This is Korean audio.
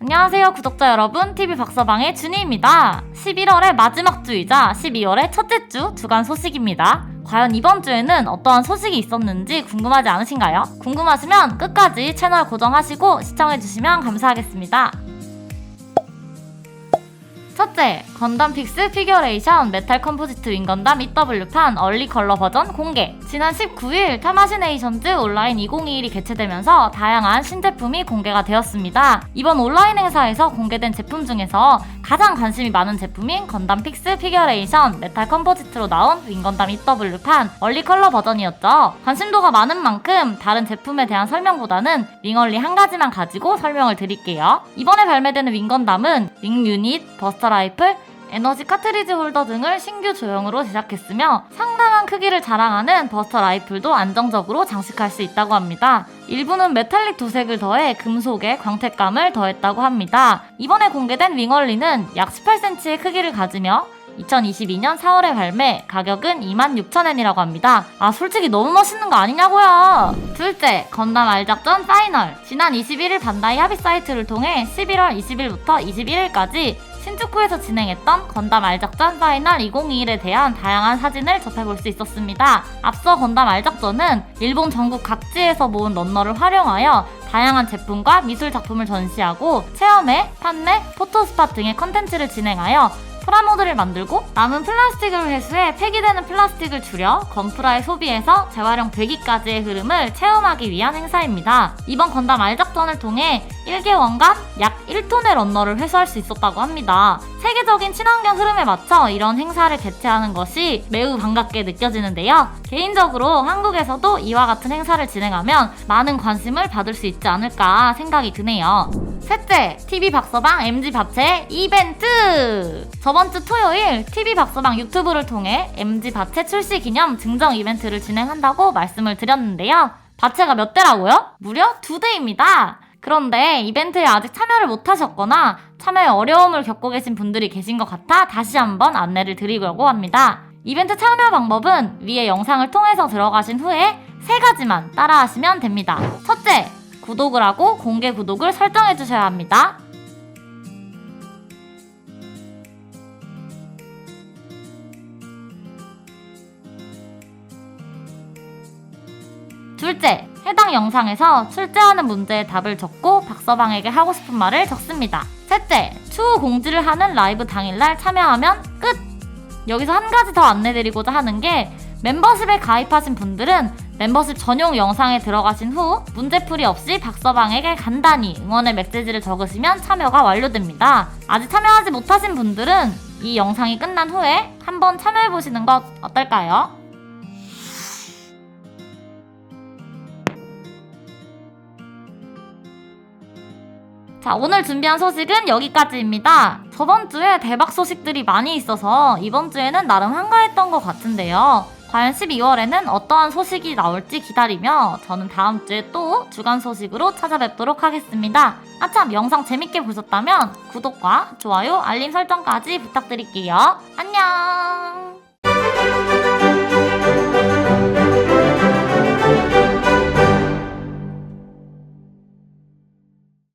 안녕하세요 구독자 여러분 TV 박서방의 준희입니다 11월의 마지막 주이자 12월의 첫째 주 주간 소식입니다 과연 이번 주에는 어떠한 소식이 있었는지 궁금하지 않으신가요? 궁금하시면 끝까지 채널 고정하시고 시청해주시면 감사하겠습니다 첫째, 건담 픽스 피규레이션 메탈 컴포지트 윙건담 EW판 얼리 컬러 버전 공개. 지난 19일 타마시네이션즈 온라인 2021이 개최되면서 다양한 신제품이 공개가 되었습니다. 이번 온라인 행사에서 공개된 제품 중에서 가장 관심이 많은 제품인 건담 픽스 피규레이션 메탈 컴포지트로 나온 윙건담 EW판 얼리 컬러 버전이었죠. 관심도가 많은 만큼 다른 제품에 대한 설명보다는 윙얼리 한 가지만 가지고 설명을 드릴게요. 이번에 발매되는 윙건담은 윙 유닛, 버스터 라이플, 에너지 카트리지 홀더 등을 신규 조형으로 제작했으며 상당한 크기를 자랑하는 버스터 라이플도 안정적으로 장식할 수 있다고 합니다. 일부는 메탈릭 도색을 더해 금속의 광택감을 더했다고 합니다. 이번에 공개된 윙얼리는 약 18cm의 크기를 가지며 2022년 4월에 발매, 가격은 26,000엔이라고 합니다. 아, 솔직히 너무 멋있는 거 아니냐고요! 둘째, 건담 알작전 파이널. 지난 21일 반다이 합의 사이트를 통해 11월 20일부터 21일까지 신주쿠에서 진행했던 건담 알작전 파이널 2021에 대한 다양한 사진을 접해볼 수 있었습니다. 앞서 건담 알작전은 일본 전국 각지에서 모은 런너를 활용하여 다양한 제품과 미술 작품을 전시하고 체험회, 판매, 포토스팟 등의 컨텐츠를 진행하여 프라모드를 만들고 남은 플라스틱을 회수해 폐기되는 플라스틱을 줄여 건프라의 소비에서 재활용 되기까지의 흐름을 체험하기 위한 행사입니다. 이번 건담 알작전을 통해 1개월간 약 1톤의 런너를 회수할 수 있었다고 합니다. 세계적인 친환경 흐름에 맞춰 이런 행사를 개최하는 것이 매우 반갑게 느껴지는데요. 개인적으로 한국에서도 이와 같은 행사를 진행하면 많은 관심을 받을 수 있지 않을까 생각이 드네요. 셋째, TV 박서방 MG 바체 이벤트! 저번 주 토요일 TV 박서방 유튜브를 통해 MG 바체 출시 기념 증정 이벤트를 진행한다고 말씀을 드렸는데요. 바체가 몇 대라고요? 무려 두 대입니다. 그런데 이벤트에 아직 참여를 못 하셨거나 참여에 어려움을 겪고 계신 분들이 계신 것 같아 다시 한번 안내를 드리려고 합니다. 이벤트 참여 방법은 위에 영상을 통해서 들어가신 후에 세 가지만 따라하시면 됩니다. 첫째, 구독을 하고 공개 구독을 설정해 주셔야 합니다. 둘째, 해당 영상에서 출제하는 문제의 답을 적고 박서방에게 하고 싶은 말을 적습니다. 셋째, 추후 공지를 하는 라이브 당일날 참여하면 끝! 여기서 한 가지 더 안내드리고자 하는 게 멤버십에 가입하신 분들은 멤버십 전용 영상에 들어가신 후 문제풀이 없이 박서방에게 간단히 응원의 메시지를 적으시면 참여가 완료됩니다. 아직 참여하지 못하신 분들은 이 영상이 끝난 후에 한번 참여해보시는 것 어떨까요? 자, 오늘 준비한 소식은 여기까지입니다. 저번 주에 대박 소식들이 많이 있어서 이번 주에는 나름 한가했던 것 같은데요. 과연 12월에는 어떠한 소식이 나올지 기다리며 저는 다음 주에 또 주간 소식으로 찾아뵙도록 하겠습니다. 아참, 영상 재밌게 보셨다면 구독과 좋아요, 알림 설정까지 부탁드릴게요. 안녕!